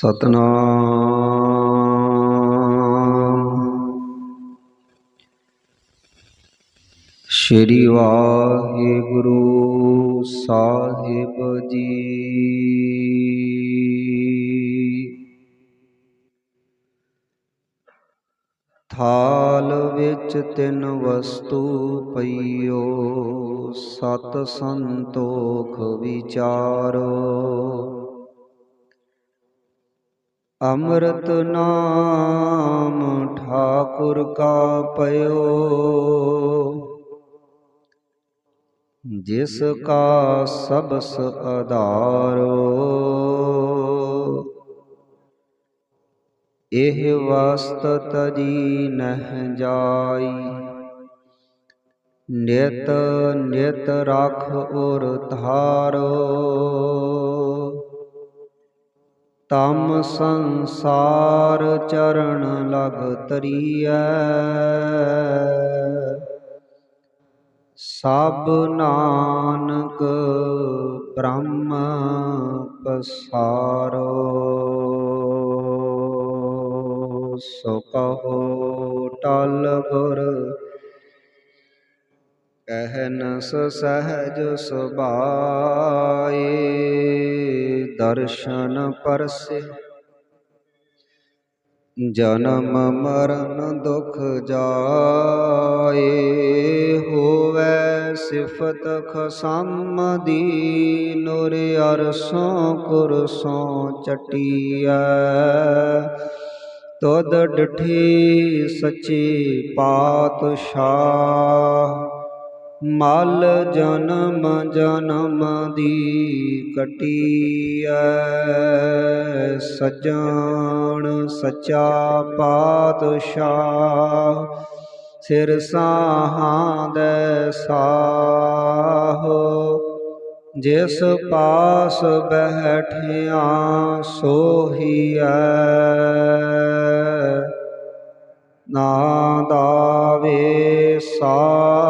ਸਤਨਾਮ। ਸ਼੍ਰੀ ਵਾਹਿਗੁਰੂ ਸਾਹਿਬ ਜੀ। ਥਾਲ ਵਿੱਚ ਤਿੰਨ ਵਸਤੂ ਪਈਓ ਸਤ ਸੰਤੋਖ ਵਿਚਾਰੋ। ਅੰਮ੍ਰਿਤ ਨਾਮ ਠਾਕੁਰ ਕਾ ਪਇਓ। ਜਿਸ ਕਾ ਸਬਸ ਆਧਾਰੋ ਇਹ ਵਸਤ ਤਜੀ ਨਹਿ ਜਾਈ। ਨਿਤ ਨਿਤ ਰਖ ਔਰ ਧਾਰੋ। ਤਮ ਸੰਸਾਰ ਚਰਨ ਲਗ ਤਰੀਐ। ਸਭ ਨਾਨਕ ਬ੍ਰਹਮ ਪਸਾਰੋ। ਸੋ ਕਹੋ ਟਲ ਗੁਰ, ਕਹਿਨਸ ਸਹਿਜ ਸੁਭਾਏ। ਦਰਸ਼ਨ ਪਰਸੇ। ਜਨਮ ਮਰਨ ਦੁਖ ਜਾਏ, ਹੋਵੇ ਸਿਫਤ ਖਸਮ ਦੀ ਨੂਰ ਅਰਸੋਂ ਕੁਰਸੋਂ ਚਟਿਆ ਤੁਧ ਡਠੀ ਸੱਚੀ ਪਾਤਸ਼ਾਹ ਮਲ ਜਨਮ ਜਨਮ ਦੀ ਕਟੀਐ, ਸਜਣ ਸਚਾ ਪਾਤਸ਼ਾਹ, ਸਿਰ ਸਾਹਾਂ ਦੇ ਸਾਹੋ। ਜਿਸ ਪਾਸ ਬੈਠਿਆ ਸੋਹੀਐ, ਨਾ ਦਾਵੇ ਸਾਹੋ।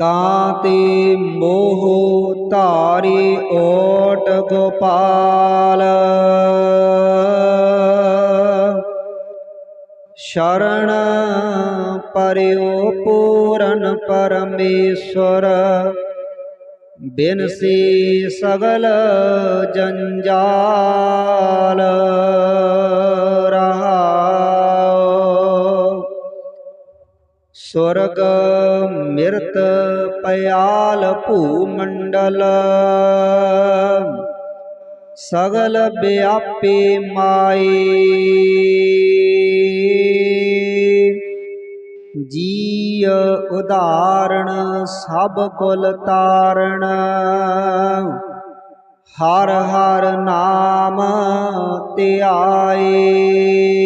ਤਾਂ ਤੇ ਮੋਹ ਧਾਰੀ ਓਟ ਗੋਪਾਲ। ਸ਼ਰਣ ਪਰਿਓ ਪੂਰਨ ਪਰਮੇਸ਼ਵਰ ਬਿਨਸੀ ਸਗਲ ਜੰਜਾਲ। ਸੁਰਗ ਮਿਰਤ ਪਿਆਲ ਭੂਮੰਡਲ। ਸਗਲ ਵਿਆਪੇ ਮਾਈ। ਜੀ ਉਦਾਹਰਣ ਸਭ ਕੁਲ ਤਾਰਣ। ਹਰ ਹਰ ਨਾਮ ਧਿਆਏ।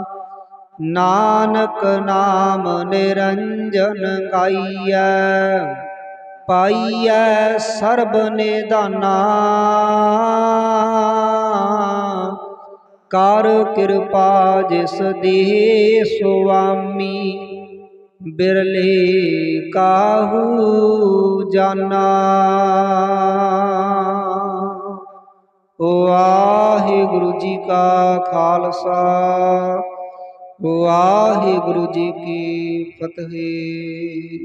ਨਾਨਕ ਨਾਮ ਨਿਰੰਜਨ ਗਾਈਐ, ਪਾਈਐ ਸਰਬ ਨਿਧਾਨਾ। ਕਰ ਕਿਰਪਾ ਜਿਸ ਦੇ ਸੁਆਮੀ, ਬਿਰਲੇ ਕਾਹੂ ਜਾਨਾ। ਵਾਹਿਗੁਰੂ ਜੀ ਕਾ ਖਾਲਸਾ ਵਾਹਿਗੁਰੂ ਜੀ ਕੀ ਫਤਿਹ।